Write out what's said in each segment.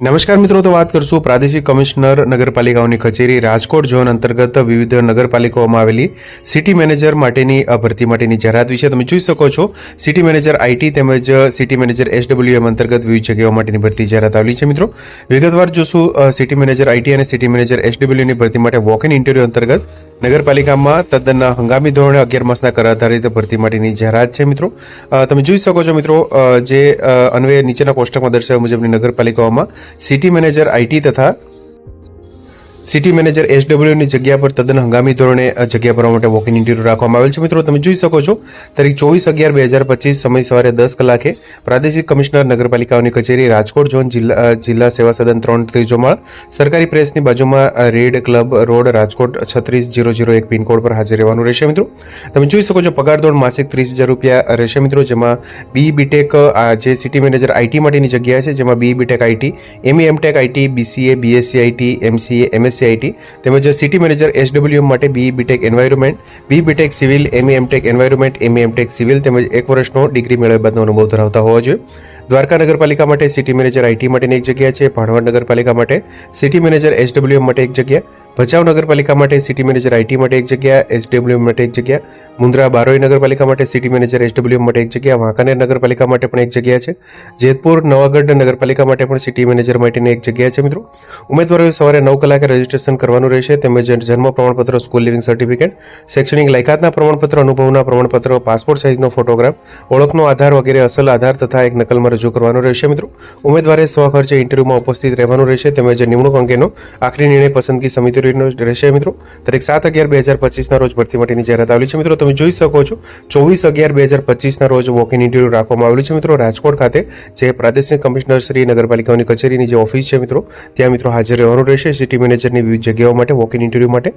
નમસ્કાર મિત્રો, તો વાત કરશું પ્રાદેશિક કમિશનર નગરપાલિકાઓની કચેરી રાજકોટ ઝોન અંતર્ગત વિવિધ નગરપાલિકાઓમાં આવેલી સિટી મેનેજર માટેની ભરતી માટેની જાહેરાત વિશે તમે જોઈ શકો છો. સિટી મેનેજર આઈટી તેમજ સિટી મેનેજર એસડબલ્યુએમ અંતર્ગત વિવિધ જગ્યાઓ માટેની ભરતી જાહેરાત આવેલી છે મિત્રો. વિગતવાર જોશું સિટી મેનેજર આઈટી અને સિટી મેનેજર એસડબલ્યુની ભરતી માટે વોક ઇન ઇન્ટરવ્યુ અંતર્ગત નગરપાલિકામાં તદ્દન હંગામી ધોરણે અગિયાર માસના કર આધારિત ભરતી માટેની જાહેરાત છે, મિત્રો. તમે જોઈ શકો છો, મિત્રો જે અન્વયે નીચેના કોષ્ટકમાં દર્શાવ્યા મુજબની નગરપાલિકાઓમાં સિટી મેનેજર આઈટી તથા સિટી મેનેજર એસડબ્લ્યુની જગ્યા પર તદ્દન હંગામી ધોરણે જગ્યા ભરવા માટે વોક ઇન ઇન્ટરવ્યુ રાખવામાં આવેલ છે. મિત્રો, તમે જોઈ શકો છો, તારીખ ચોવીસ અગિયાર બે હજાર પચીસ સમય સવારે દસ કલાકે પ્રાદેશિક કમિશનર નગરપાલિકાઓની કચેરી રાજકોટ ઝોન જિલ્લા જિલ્લા સેવા સદન ત્રણ ત્રીજો માળ સરકારી પ્રેસની બાજુમાં રેડ ક્લબ રોડ રાજકોટ છત્રીસ જીરો જીરો એક પિનકોડ પર હાજર રહેવાનું રહેશે. મિત્રો, તમે જોઈ શકો છો, પગાર ધોરણ માસિક ત્રીસ હજાર રૂપિયા રહેશે. મિત્રો, જેમાં બી બીટેક જે સિટી મેનેજર આઈટી માટેની જગ્યા છે, જેમાં B BTech IT ME MTech IT BCA BSc IT MCA MSc IT તેમજ સિટી મેનેજર એસડબલ્યુએમ માટે B BTech environment B BTech civil ME MTech environment ME MTech civil તેમજ એક વર્ષનો ડિગ્રી મેળવ્યા બાદનો અનુભવ ધરાવતા હોવા જોઈએ. દ્વારકા નગરપાલિકા માટે સિટી મેનેજર આઈટી માટેની એક જગ્યા છે. ભાણવડ નગરપાલિકા માટે સિટી મેનેજર એસડબલ્યુએમ માટે એક જગ્યા. ભચાઉ નગરપાલિકા માટે સિટી મેનેજર આઈટી માટે એક જગ્યા. એસડબલ્યુએમ માટે એક જગ્યા. મુન્દ્રા બારોઈ નગરપાલિકા માટે સિટી મેનેજર એસડબ્લ્યુએમ માટે એક જગ્યા, વાંકાનેર નગરપાલિકા માટે પણ એક જગ્યા છે. જેતપુર, નવાગઢ નગરપાલિકા માટે પણ સિટી મેનેજર માટેની એક જગ્યા છે મિત્રો. ઉમેદવારોએ સવારે નવ કલાકે રજીસ્ટ્રેશન કરવાનું રહેશે, તેમજ જન્મ પ્રમાણપત્ર, સ્કૂલ લિવિંગ સર્ટિફિકેટ, શૈક્ષણિક લાયકાતના પ્રમાણપત્ર, અનુભવના પ્રમાણપત્ર, પાસપોર્ટ સાઇઝનો ફોટોગ્રાફ, ઓળખનો આધાર વગેરે અસલ આધાર તથા એક નકલમાં રજૂ કરવાનો રહેશે મિત્રો. ઉમેદવારે સ્વખર્ચે ઇન્ટરવ્યુમાં ઉપસ્થિત રહેવાનું રહેશે, તેમજ નિમણૂક અંગેનો આખરી નિર્ણય પસંદગી સમિતિનો રહેશે મિત્રો. તારીખ સાત અગિયાર બે હજાર પચીસના રોજ ભરતી માટેની જાહેરાત આવેલી છે મિત્રો. તમે જોઈ શકો છો, ચોવીસ અગિયાર બે હજાર પચીસના રોજ વોક ઇન ઇન્ટરવ્યુ રાખવામાં આવેલું છે મિત્રો. રાજકોટ ખાતે જે પ્રાદેશિક કમિશનર શ્રી નગરપાલિકાઓની કચેરીની જે ઓફિસ છે મિત્રો, ત્યાં મિત્રો હાજર રહેવાનું રહેશે. સિટી મેનેજરની વિવિધ જગ્યાઓ માટે વોક ઇન ઇન્ટરવ્યુ માટે.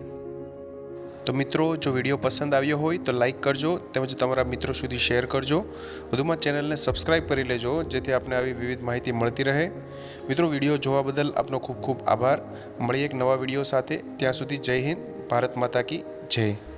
તો મિત્રો, જો વીડિયો પસંદ આવ્યો હોય, તો લાઇક કરજો તેમજ તમારા મિત્રો સુધી શેર કરજો. વધુમાં ચેનલને સબસ્ક્રાઇબ કરી લેજો, જેથી આપને આવી વિવિધ માહિતી મળતી રહે. મિત્રો, વીડિયો જોવા બદલ આપનો ખૂબ ખૂબ આભાર. મળીએ એક નવા વીડિયો સાથે. ત્યાં સુધી જય હિન્દ, ભારત માતા કી જય.